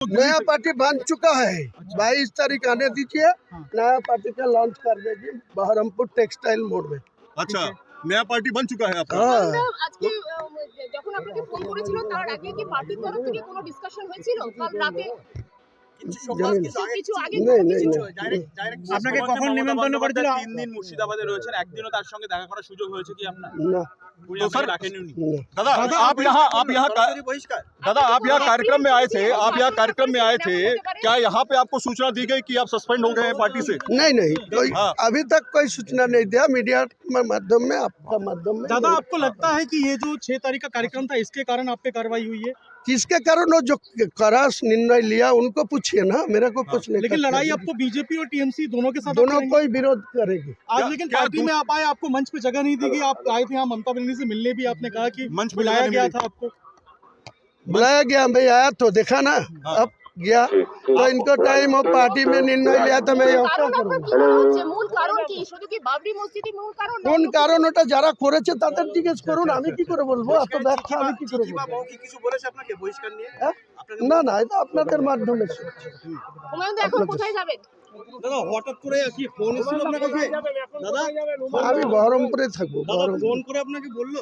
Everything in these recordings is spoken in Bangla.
नया पार्टी बन चुका है बाईस तारीख आने दीजिए नया पार्टी का लॉन्च कर देगी बहरमपुर टेक्सटाइल मोड़ में अच्छा नया पार्टी बन चुका है आपका हाँ আমরা আজকে আহ, যখন আপনাকে ফোন করেছিল তার আগে কি পার্টির তরফ থেকে কোনো ডিসকাশন হয়েছিল কাল রাতে জানি না। কিছু কিছু আগে নেই কোনো নেই কিছু নেই আপনাকে কখন নিমন্ত্রণ করেছিল তিন দিন মুর্শিদাবাদে রয়েছেন একদিনও তার সঙ্গে দেখা করার সুযোগ হয়েছে কি আপনার না উনি তো আপনাকে স্যার- ডাকেননি উনি? না दादा आप यहाँ आप यहाँ का- दादा आप यहाँ कार्यक्रम में आए थे आप यहाँ कार्यक्रम में आए थे। क्या यहाँ पे आपको सूचना दी गई कि आप सस्पेंड हो गए हैं पार्टी से? नहीं नहीं कोई हाँ। अभी तक कोई सूचना नहीं दिया मीडिया के माध्यम में आपका माध्यम में। दादा आपको लगता है कि ये जो छह तारीख का कार्यक्रम था इसके कारण आप पे कार्रवाई हुई है? किसके कारण? वो जो करा निर्णय लिया उनको पूछिए ना मेरे को कुछ नहीं लेकिन लड़ाई आपको बीजेपी और टीएमसी दोनों के साथ दोनों? कोई विरोध करेगी। आज लेकिन पार्टी में आप आए आपको मंच पे जगह नहीं दी गई आप आए थे यहाँ ममता बनर्जी से मिलने भी आपने कहा कि मंच बुलाया गया था आपको। बुलाया गया भाई आया तो देखा ना हाँ। अब गया तो इनको टाइम हो पार्टी में निर्णय लिया तो मैं यहाँ क्या কারণ আপনার करूँगा কি মনে হচ্ছে মূল কারণ কি শুধু কি বাবরি মসজিদই মূল কারণ না কোন অন্য কিছু? কারণ ওটা যারা করেছে তাদের জিজ্ঞেস করুন আমি কি করে বলবো এত ব্যাখ্যা আমি কি করে বলবো কিছু বলেছে আপনাকে বহিষ্কার নিয়ে হ্যাঁ? না না এটা আপনাদের মাধ্যমে শুনছি। হুমায়ুন দা এখন কোথায় যাবেন দাদা হঠাৎ করে কি ফোন এসেছিল আপনার কাছে দাদা আমি বহরমপুরে থাকবো দাদা বহরমপুর ফোন করে আপনাকে বললো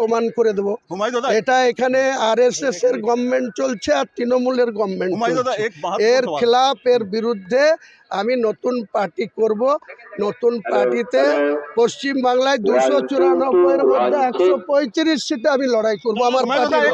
প্রমাণ করে দেবো। এটা এখানে আর এর গভর্নমেন্ট চলছে আর তৃণমূলের গভর্নমেন্ট এর খেলাফ এর বিরুদ্ধে আমি নতুন পার্টি করব। নতুন পার্টিতে পশ্চিম বাংলায় দুশো চুরানব্বইয়ের মধ্যে একশো পঁয়ত্রিশ সিটে আমি লড়াই করব। আমার